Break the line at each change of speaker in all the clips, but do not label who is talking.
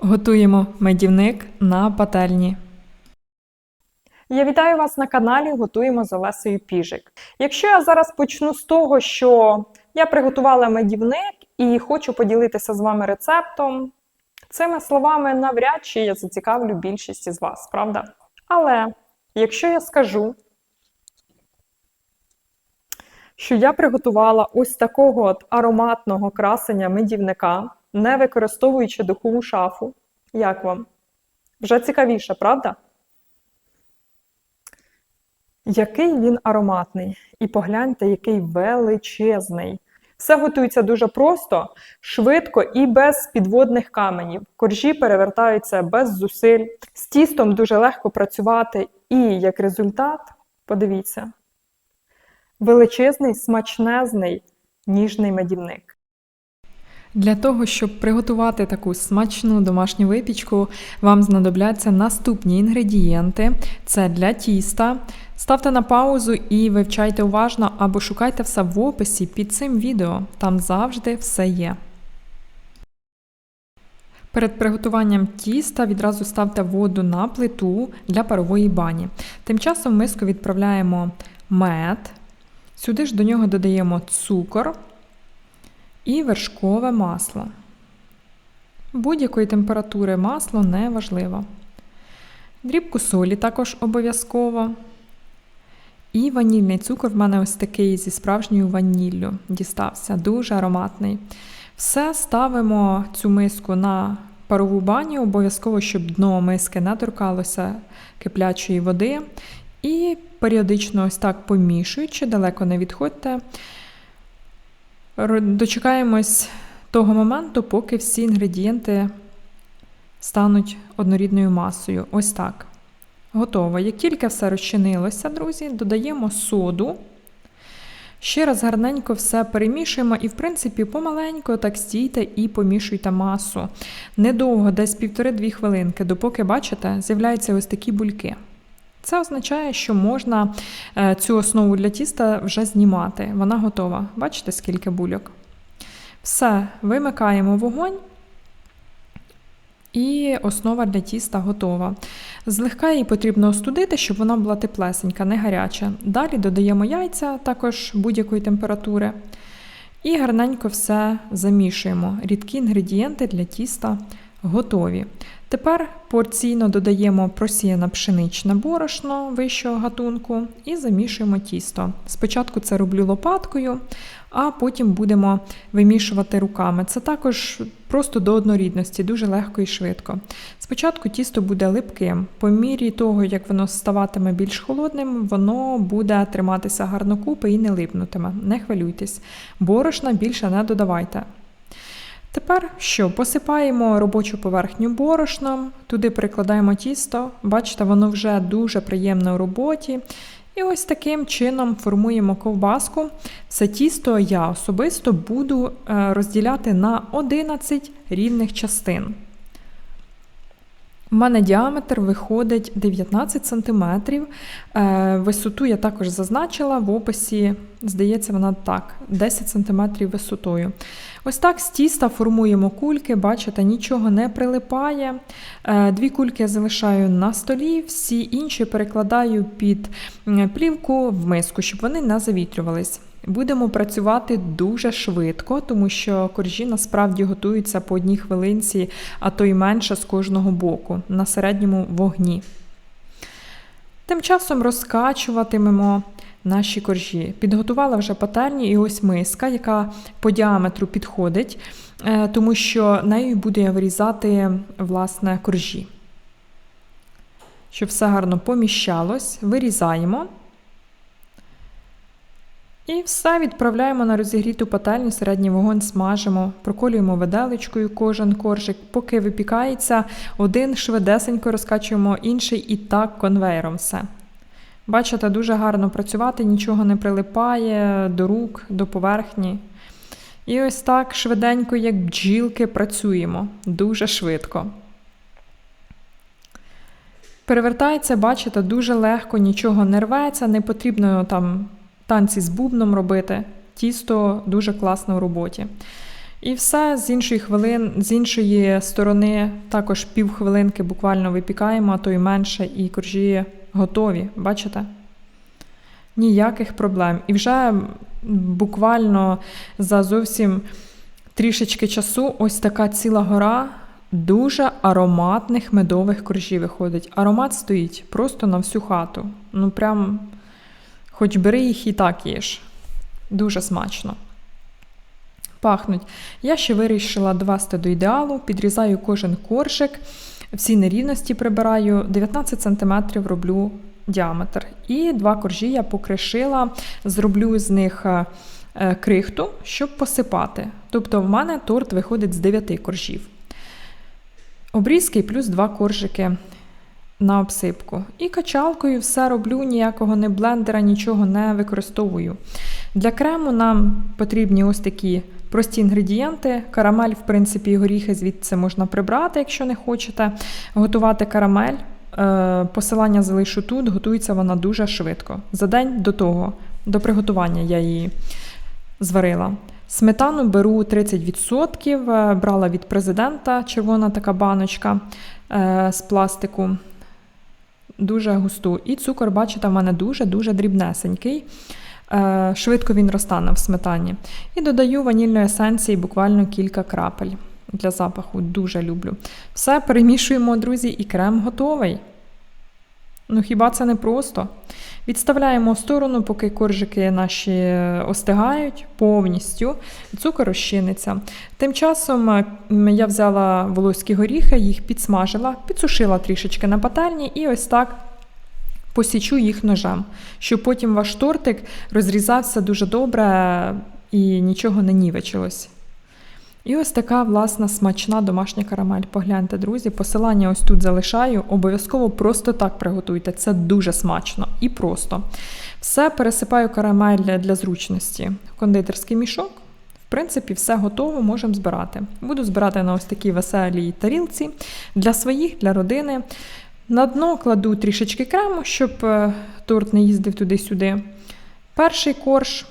Готуємо медівник на пательні.
Я вітаю вас на каналі Готуємо з Олесею Піжик. Якщо я зараз почну з того, що я приготувала медівник і хочу поділитися з вами рецептом, цими словами навряд чи я зацікавлю більшість із вас, правда? Але якщо я скажу, що я приготувала ось такого от ароматного красення медівника, не використовуючи духову шафу, як вам? Вже цікавіше, правда? Який він ароматний. І погляньте, який величезний. Все готується дуже просто, швидко і без підводних каменів. Коржі перевертаються без зусиль. З тістом дуже легко працювати. І як результат, подивіться, величезний, смачнезний, ніжний медівник.
Для того, щоб приготувати таку смачну домашню випічку, вам знадобляться наступні інгредієнти: це для тіста. Ставте на паузу і вивчайте уважно або шукайте все в описі під цим відео. Там завжди все є. Перед приготуванням тіста відразу ставте воду на плиту для парової бані. Тим часом в миску відправляємо мед. Сюди ж до нього додаємо цукор і вершкове масло. Будь-якої температури масло не важливо. Дрібку солі також обов'язково. І ванільний цукор в мене ось такий зі справжньою ваніллю дістався, дуже ароматний. Все ставимо цю миску на парову баню, обов'язково, щоб дно миски не торкалося киплячої води. І періодично ось так помішуючи, далеко не відходьте. Дочекаємось того моменту, поки всі інгредієнти стануть однорідною масою. Ось так. Готово. Як тільки все розчинилося, друзі, додаємо соду. Ще раз гарненько все перемішуємо і, в принципі, помаленько так стійте і помішуйте масу. Недовго, десь півтори-дві хвилинки, допоки, бачите, з'являються ось такі бульки. Це означає, що можна е, цю основу для тіста вже знімати. Вона готова. Бачите, скільки бульок? Все, вимикаємо вогонь. І основа для тіста готова. Злегка її потрібно остудити, щоб вона була теплесенька, не гаряча. Далі додаємо яйця також будь-якої температури. І гарненько все замішуємо. Рідкі інгредієнти для тіста готові. Тепер порційно додаємо просіяне пшеничне борошно вищого гатунку і замішуємо тісто. Спочатку це роблю лопаткою, а потім будемо вимішувати руками. Це також просто до однорідності, дуже легко і швидко. Спочатку тісто буде липким. По мірі того, як воно ставатиме більш холодним, воно буде триматися гарно купи і не липнутиме. Не хвилюйтесь. Борошна більше не додавайте. Тепер що? Посипаємо робочу поверхню борошном, туди прикладаємо тісто. Бачите, воно вже дуже приємне у роботі. І ось таким чином формуємо ковбаску. Все тісто я особисто буду розділяти на 11 рівних частин. У мене діаметр виходить 19 см. Висоту я також зазначила в описі, здається, вона так, 10 см висотою. Ось так з тіста формуємо кульки, бачите, нічого не прилипає. Дві кульки я залишаю на столі, всі інші перекладаю під плівку в миску, щоб вони не завітрювались. Будемо працювати дуже швидко, тому що коржі насправді готуються по одній хвилинці, а то й менше з кожного боку на середньому вогні. Тим часом розкачуватимемо наші коржі. Підготувала вже пательні і ось миска, яка по діаметру підходить, тому що нею буду я вирізати власне коржі. Щоб все гарно поміщалось, вирізаємо. І все відправляємо на розігріту пательню, середній вогонь смажимо, проколюємо виделечкою кожен коржик, поки випікається, один швидесенько розкачуємо інший і так конвейером все. Бачите, дуже гарно працювати, нічого не прилипає до рук, до поверхні. І ось так швиденько, як бджілки, працюємо дуже швидко. Перевертається, бачите, дуже легко, нічого не рветься, не потрібно там танці з бубном робити. Тісто дуже класно в роботі. І все з іншої хвилин, з іншої сторони, також півхвилинки буквально випікаємо, а то й менше, і коржі готові. Бачите? Ніяких проблем. І вже буквально за зовсім трішечки часу ось така ціла гора дуже ароматних медових коржів виходить. Аромат стоїть просто на всю хату. Ну, прям, хоч бери їх і так їж. Дуже смачно. Пахнуть. Я ще вирішила довести до ідеалу, підрізаю кожен коржик, всі нерівності прибираю, 19 см роблю діаметр. І два коржі я покришила, зроблю з них е, е, крихту, щоб посипати. Тобто в мене торт виходить з 9 коржів. Обрізки плюс два коржики на обсипку. І качалкою все роблю, ніякого не блендера, нічого не використовую. Для крему нам потрібні ось такі прості інгредієнти. Карамель, в принципі, горіхи звідси можна прибрати, якщо не хочете. Готувати карамель. е, Посилання залишу тут, готується вона дуже швидко. За день до того, до приготування я її зварила. Сметану беру 30%, е, брала від президента червона така баночка е, з пластику. Дуже густу. І цукор, бачите, в мене дуже-дуже дрібнесенький. Е, Швидко він розтане в сметані. І додаю ванільної есенції буквально кілька крапель для запаху. Дуже люблю. Все перемішуємо, друзі, і крем готовий. Ну хіба це не просто? Відставляємо в сторону, поки коржики наші е, остигають повністю, цукор розчиниться. Тим часом е, я взяла волоські горіхи, їх підсмажила, підсушила трішечки на пательні і ось так посічу їх ножем, щоб потім ваш тортик розрізався дуже добре і нічого не нівечилось. І ось така власна смачна домашня карамель. Погляньте, друзі, посилання ось тут залишаю. Обов'язково просто так приготуйте. Це дуже смачно і просто. Все пересипаю карамель для зручності кондитерський мішок. В принципі, все готово, можемо збирати. Буду збирати на ось такій веселій тарілці для своїх, для родини. На дно кладу трішечки крему, щоб е, торт не їздив туди-сюди. Перший корж.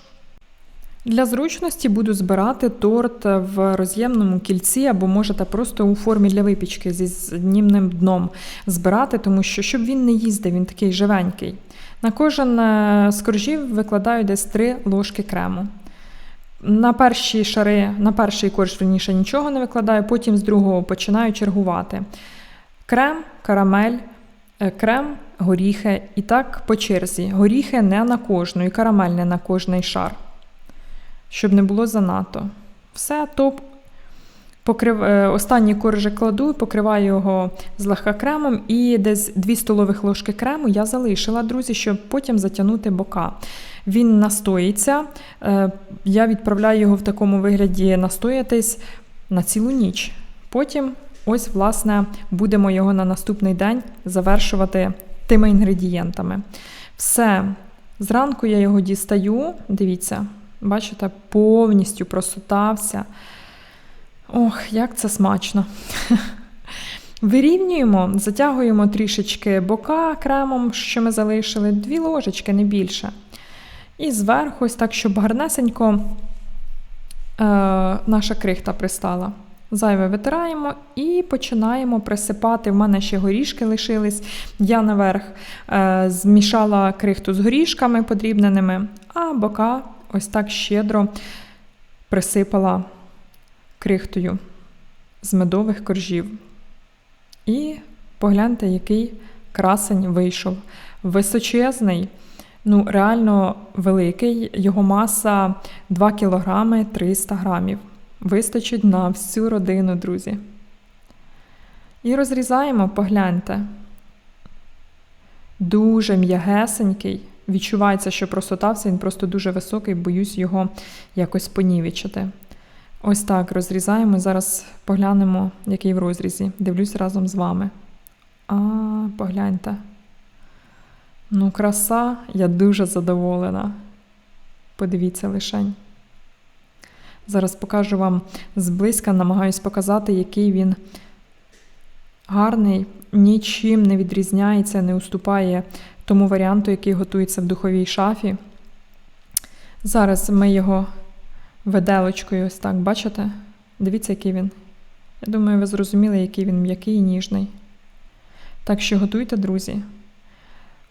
Для зручності буду збирати торт в роз'ємному кільці, або можете просто у формі для випічки зі знімним дном збирати, тому що щоб він не їздив, він такий живенький. На кожен е, з коржів викладаю десь 3 ложки крему. На перші шари, на перший корж верніше нічого не викладаю, потім з другого починаю чергувати. Крем, карамель, е, крем, горіхи і так по черзі. Горіхи не на кожну, і карамель не на кожний шар щоб не було занадто. Все, топ. Покрив... е, Останній коржик кладу, покриваю його злегка кремом, і десь 2 столових ложки крему я залишила, друзі, щоб потім затягнути бока. Він настоїться. е, Я відправляю його в такому вигляді настоятись на цілу ніч. Потім, ось, власне, будемо його на наступний день завершувати тими інгредієнтами. Все. Зранку я його дістаю, дивіться, Бачите, повністю просутався. Ох, як це смачно. Вирівнюємо, затягуємо трішечки бока кремом, що ми залишили, дві ложечки, не більше. І зверху, ось так, щоб гарнесенько е, наша крихта пристала. Зайве витираємо і починаємо присипати. В мене ще горішки лишились. Я наверх е, змішала крихту з горішками подрібненими, а бока ось так щедро присипала крихтою з медових коржів. І погляньте, який красень вийшов. Височезний, ну, реально великий, його маса 2 кг 300 грамів. Вистачить на всю родину, друзі. І розрізаємо, погляньте. Дуже м'ягесенький. Відчувається, що просотався, він просто дуже високий, боюсь його якось понівечити. Ось так розрізаємо. Зараз поглянемо, який в розрізі. Дивлюсь разом з вами. А, погляньте. Ну, краса, я дуже задоволена. Подивіться лишень. Зараз покажу вам зблизька, намагаюсь показати, який він гарний, нічим не відрізняється, не уступає тому варіанту, який готується в духовій шафі. Зараз ми його виделочкою ось так, бачите? Дивіться, який він. Я думаю, ви зрозуміли, який він м'який і ніжний. Так що готуйте, друзі.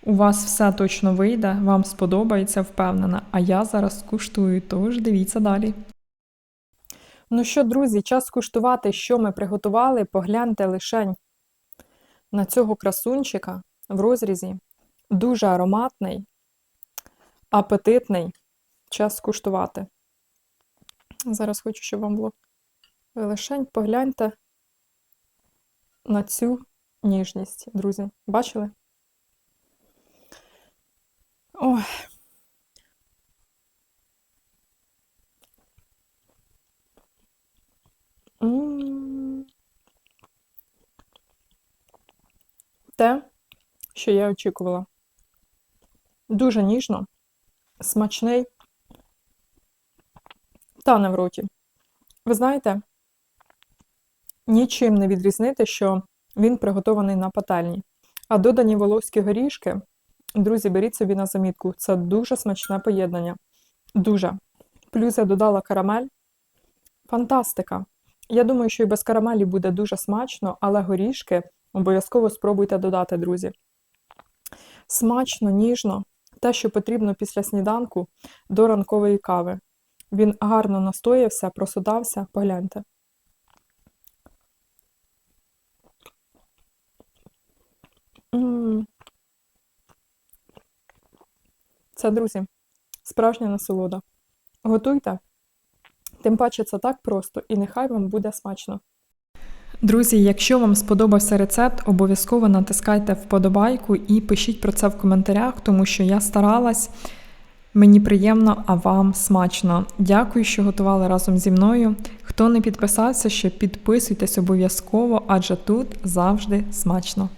У вас все точно вийде, вам сподобається, впевнена. А я зараз куштую, тож дивіться далі.
Ну що, друзі, час куштувати, що ми приготували. Погляньте лишень на цього красунчика в розрізі. Дуже ароматний, апетитний. Час куштувати. Зараз хочу, щоб вам було лишень. Погляньте на цю ніжність, друзі. Бачили? Ой. Те, що я очікувала. Дуже ніжно, смачний, тане в роті. Ви знаєте, нічим не відрізнити, що він приготований на пательні. А додані волоські горішки, друзі, беріть собі на замітку. Це дуже смачне поєднання. Дуже. Плюс я додала карамель. Фантастика! Я думаю, що і без карамелі буде дуже смачно, але горішки обов'язково спробуйте додати, друзі. Смачно, ніжно, те, що потрібно після сніданку до ранкової кави. Він гарно настоявся, просудався, погляньте. Це, друзі, справжня насолода. Готуйте. Тим паче це так просто, і нехай вам буде смачно.
Друзі, якщо вам сподобався рецепт, обов'язково натискайте вподобайку і пишіть про це в коментарях, тому що я старалась. Мені приємно, а вам смачно. Дякую, що готували разом зі мною. Хто не підписався, ще підписуйтесь обов'язково, адже тут завжди смачно.